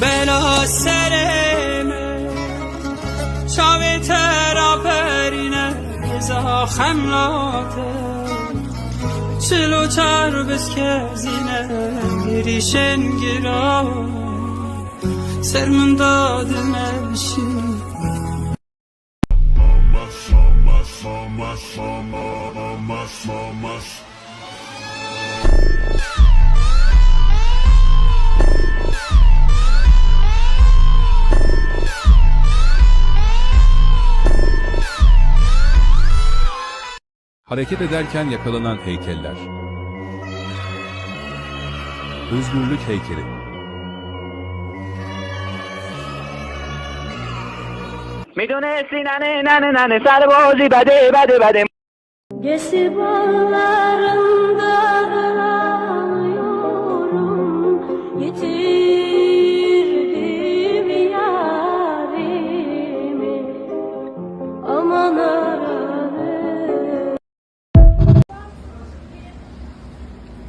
بلا سرمه چاوی ترا پرینه زاخم لاته چلو چار بسکزینه گریشن گرا سرمن دادم اشی Hareket ederken yakalanan heykeller. Özgürlük heykeli. Midone sinane nane nane sarbozi bade bade bade. Gesi bağlarım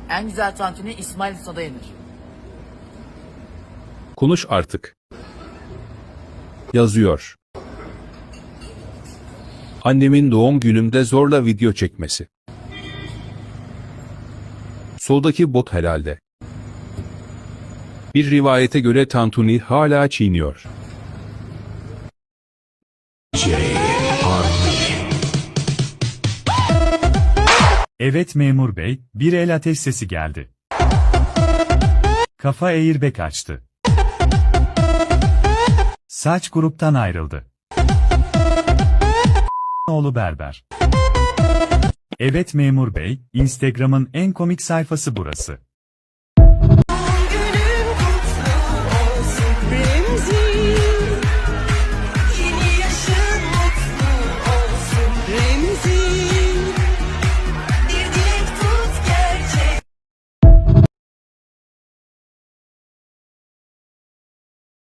En güzel tantuni İsmail Usta'da yenir. Konuş artık. Yazıyor. Annemin doğum günümde zorla video çekmesi. Soldaki bot herhalde. Bir rivayete göre Tantuni hala çiğniyor. Evet memur bey, bir el ateş sesi geldi. Kafa airbag açtı. Saç gruptan ayrıldı. Oğlu berber. Evet memur bey, Instagram'ın en komik sayfası burası.